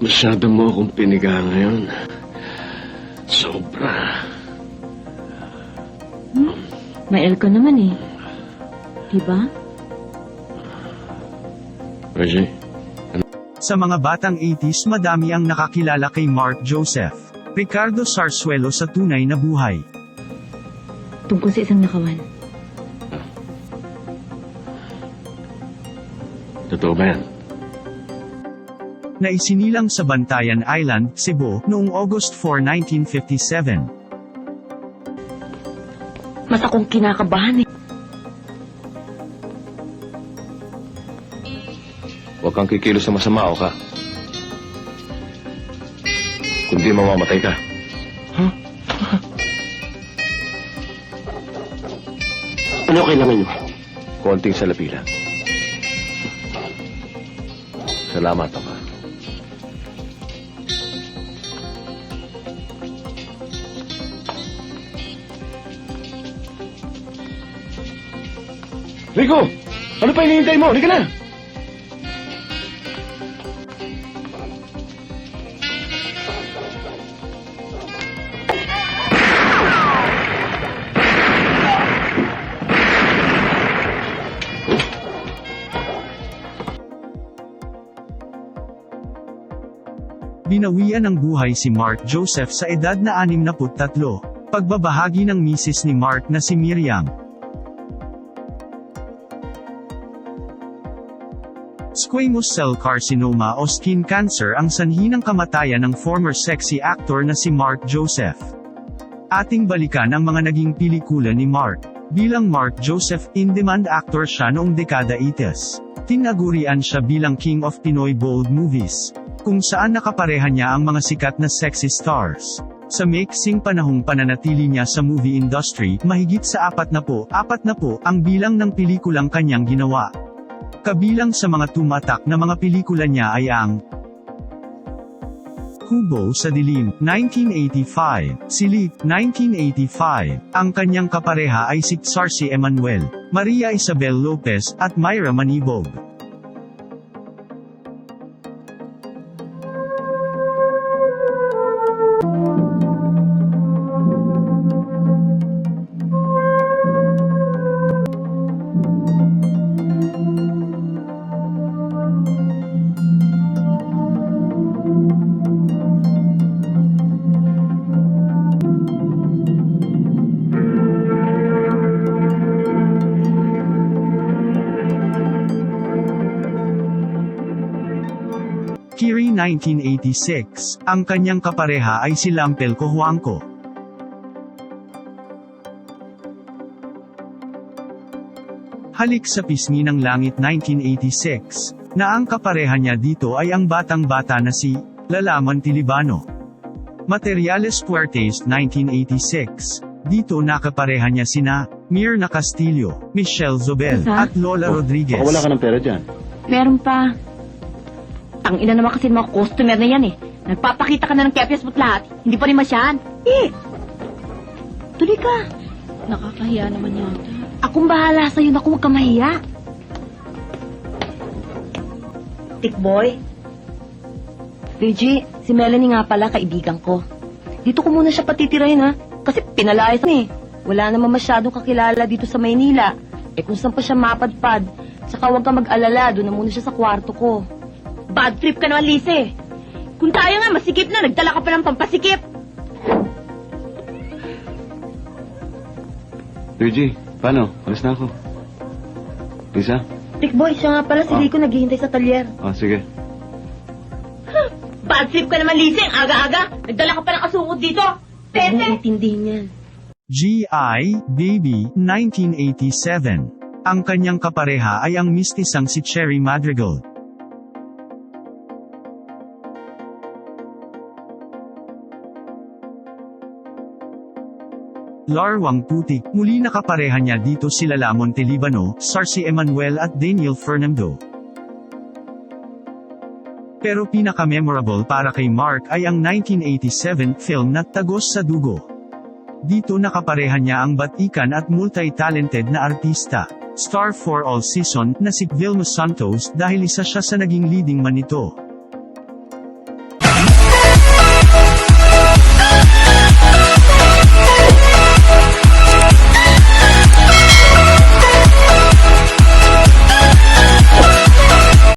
Masyado mo akong piniga ngayon. Sobra. May L ka naman eh. Diba? Reggie, Sa mga batang 80s madami ang nakakilala kay Mark Joseph. Ricardo Sarsuelo sa tunay na buhay. Tungkol sa isang nakawan. totoo ba yan? Na isinilang sa Bantayan Island, Cebu, noong August 4, 1957. Mas akong kinakabahan eh. Huwag kang kikilos na masama o ka. Kundi mamamatay ka. Ano kailangan nyo? Konting salapila. Salamat, Ama. Rico! Ano pa hinihintay mo? Halika na! Binawian ng buhay si Mark Joseph sa edad na 63. Pagbabahagi ng misis ni Mark na si Miriam. Squamous cell carcinoma o skin cancer ang sanhi ng kamatayan ng former sexy actor na si Mark Joseph. Ating balikan ang mga naging pelikula ni Mark. Bilang Mark Joseph, in-demand actor siya noong dekada 80s. Tinagurian siya bilang King of Pinoy Bold Movies, kung saan nakapareha niya ang mga sikat na sexy stars. Sa mixing panahong pananatili niya sa movie industry, mahigit sa apat na po, apat na po, ang bilang ng pelikulang kanyang ginawa. Kabilang sa mga tumatak na mga pelikula niya ay ang Kubo sa Dilim, 1985, Silip, 1985. Ang kanyang kapareha ay si Sarsi Emanuel, Maria Isabel Lopez, at Myra Manibog. Kiri 1986, ang kanyang kapareha ay si Lampel Cojuangco. Halik sa Pisngi ng Langit 1986, na ang kapareha niya dito ay ang batang-bata na si Lalaman Tilibano. Materiales Puertes 1986, dito nakapareha niya sina Mirna Castillo, Michelle Zobel, Asa? at Lola Rodriguez. Baka wala ka ng pera dyan. Meron pa. Ang ina naman kasi mga customer na yan eh. Nagpapakita ka na ng kepyas mo't lahat. Hindi pa rin masyahan. Eh! Tuloy ka. Nakakahiya naman yata. Akong bahala sa'yo na kung huwag ka mahiya. Tikboy. Reggie, si Melanie nga pala kaibigan ko. Dito ko muna siya patitirahin ha. Kasi pinalayas na eh. Wala naman masyadong kakilala dito sa Maynila. Eh kung saan pa siya mapadpad, saka huwag ka mag-alala, doon na muna siya sa kwarto ko. Bad trip ka naman, Lise. Kung tayo nga masikip na, nagdala ka pa ng pampasikip. Luigi, paano? Alis na ako. Lisa? Tikboy, siya nga pala si Ah. Rico naghihintay sa talyer. Ah, sige. Bad trip ka naman, Lise. Ang Aga-aga. Nagdala ka pa ng kasungod dito. Tete! Huwag intindihin yan. G.I. Baby, 1987. Ang kanyang kapareha ay ang mistisang si Cherry Madrigal. Larwang Putik, muli nakapareha niya dito sila Lamon Telibano, Sarsi Emanuel at Daniel Fernando. Pero pinaka-memorable para kay Mark ay ang 1987 film na Tagos sa Dugo. Dito nakapareha niya ang batikan at multi-talented na artista, star for all season, na si Vilma Santos dahil isa siya sa naging leading man nito.